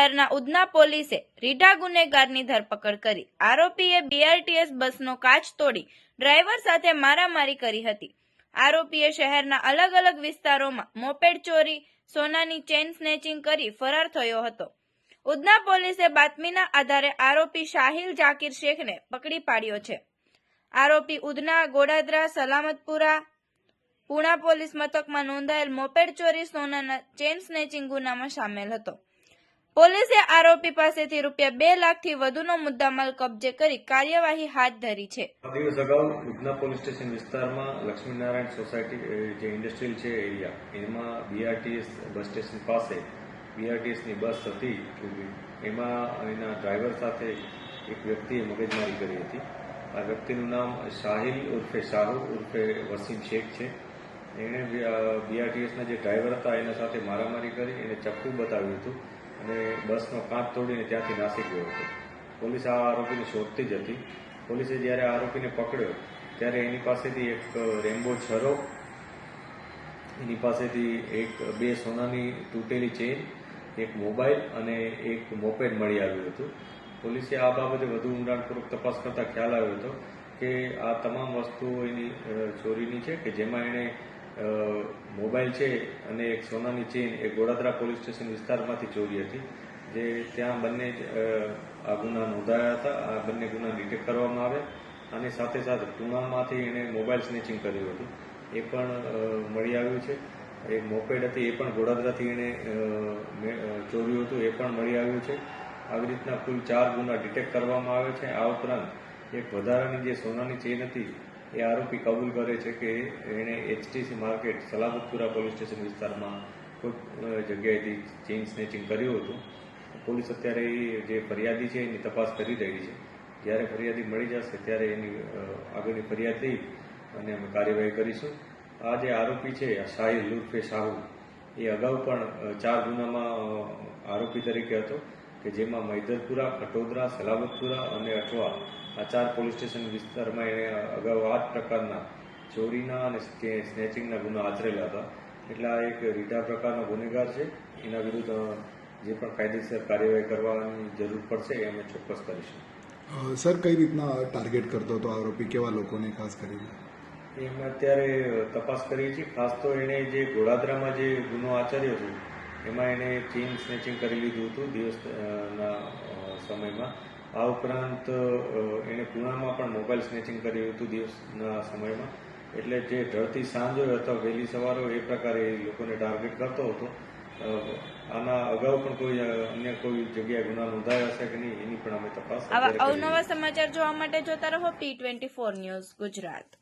શહેરના ઉધના પોલીસે રીઢા ગુનેગારની ધરપકડ કરી. આરોપીએ બીઆરટીએસ બસનો કાચ તોડી ડ્રાઈવર સાથે મારામારી કરી હતી. આરોપીએ શહેરના અલગ અલગ વિસ્તારોમાં મોપેડ ચોરી, સોનાની ચેન સ્નેચિંગ કરી ફરાર થયો હતો. ઉધના પોલીસે બાતમીના આધારે આરોપી શાહિલ જાકીર શેખને પકડી પાડ્યો છે. આરોપી ઉધના, ગોડાદરા, સલામતપુરા, પુણા પોલીસ મથકમાં નોંધાયેલ મોપેડ ચોરી, સોનાના ચેન સ્નેચિંગ ગુનામાં સામેલ હતો. પોલીસે આરોપી પાસેથી રૂપિયા બે લાખથી વધુનો મુદ્દામાલ કબજે કરી કાર્યવાહી હાથ ધરી છે. દિવસ અગાઉ ઉધના પોલીસ સ્ટેશન વિસ્તારમાં લક્ષ્મીનારાયણ સોસાયટી જે ઇન્ડસ્ટ્રીયલ છે એરિયા, એમાં બીઆરટીએસ બસ સ્ટેશન પાસે બીઆરટીએસની બસ હતી એમાં એના ડ્રાઈવર સાથે એક વ્યક્તિએ મગજમારી કરી હતી. આ વ્યક્તિનું નામ શાહિલ ઉર્ફે શાહુ ઉર્ફે વસીમ શેખ છે. એણે બીઆરટીએસના જે ડ્રાઈવર હતા એના સાથે મારામારી કરી, એને ચપ્પુ બતાવ્યું હતું. અને બસનો કાચ તોડીને ત્યાંથી નાસી ગયો હતો. પોલીસ આ આરોપીને શોધતી જ હતી. પોલીસે જ્યારે આરોપીને પકડ્યો, ત્યારે એની પાસેથી એક રેમ્બો છરો, એની પાસેથી એક બે સોનાની તૂટેલી ચેન, એક મોબાઈલ અને એક મોપેડ મળી આવ્યું હતું. પોલીસે આ બાબતે વધુ ઊંડાણપૂર્વક તપાસ કરતા ખ્યાલ આવ્યો હતો કે આ તમામ વસ્તુઓ એની ચોરીની છે કે જેમાં એણે મોબાઈલ છે અને એક સોનાની ચેઇન એ ગોડાદરા પોલીસ સ્ટેશન વિસ્તારમાંથી ચોરી હતી, જે ત્યાં બંને આ ગુના નોંધાયા હતા, આ બંને ગુના ડિટેક્ટ કરવામાં આવ્યા અને સાથે સાથે પુણામાંથી એણે મોબાઈલ સ્નેચિંગ કર્યું હતું. એ પણ મળી આવ્યું છે. એક મોપેડ હતી, એ પણ ગોડાદરાથી એણે ચોર્યું હતું, એ પણ મળી આવ્યું છે. આવી રીતના કુલ ચાર ગુના ડિટેક્ટ કરવામાં આવે છે. આ ઉપરાંત એક વધારાની જે સોનાની ચેન હતી એ આરોપી કબૂલ કરે છે કે એણે HTC market Salamatpura police station વિસ્તારમાં કોઈ જગ્યાએથી ચેઇન સ્નેચિંગ કર્યું હતું. પોલીસ અત્યારે જે ફરિયાદી છે એની તપાસ કરી રહી છે. જ્યારે ફરિયાદી મળી જશે ત્યારે એની આગળની ફરિયાદ લઈ અને અમે કાર્યવાહી કરીશું. આ જે આરોપી છે, આ શાહિલ ઉર્ફે શાહુ, એ અગાઉ પણ ચાર ગુનામાં આરોપી તરીકે હતો. કે જેમાં મૈદરપુરા ખટોદરા સલામતપુરા અને અઠવા આ ચાર પોલીસ સ્ટેશન વિસ્તારમાં એણે અગાઉ આ જ પ્રકારના ચોરીના અને સ્નેચિંગના ગુના આચરેલા હતા. એટલે આ એક રીઢા પ્રકારનો ગુનેગાર છે. એના વિરુદ્ધ જે પણ કાયદેસર કાર્યવાહી કરવાની જરૂર પડશે એ અમે ચોક્કસ કરીશું. સર કઈ રીતના ટાર્ગેટ કરતો હતો આરોપી? કેવા લોકોને ખાસ કરીને? એ અમે અત્યારે તપાસ કરીએ છીએ. ખાસ તો એણે જે ગોળાદરામાં જે ગુનો આચર્યો છે એમાં એણે ચેઇન સ્નેચિંગ કરી લીધું હતું દિવસના સમયમાં. આ ઉપરાંત એને એણે પુણામાં પણ મોબાઈલ સ્નેચિંગ કર્યું હતું દિવસના સમયમાં. એટલે જે ઢળતી સાંજ હોય અથવા વહેલી સવાર હોય એ પ્રકારે એ લોકોને ટાર્ગેટ કરતો હતો. આના અગાઉ પણ કોઈ અન્ય કોઈ જગ્યાએ ગુના નોંધાયા હશે કે નહીં એની પણ અમે તપાસ આવા અવનવા સમાચાર જોવા માટે જોતા રહો T twenty four news Gujarat.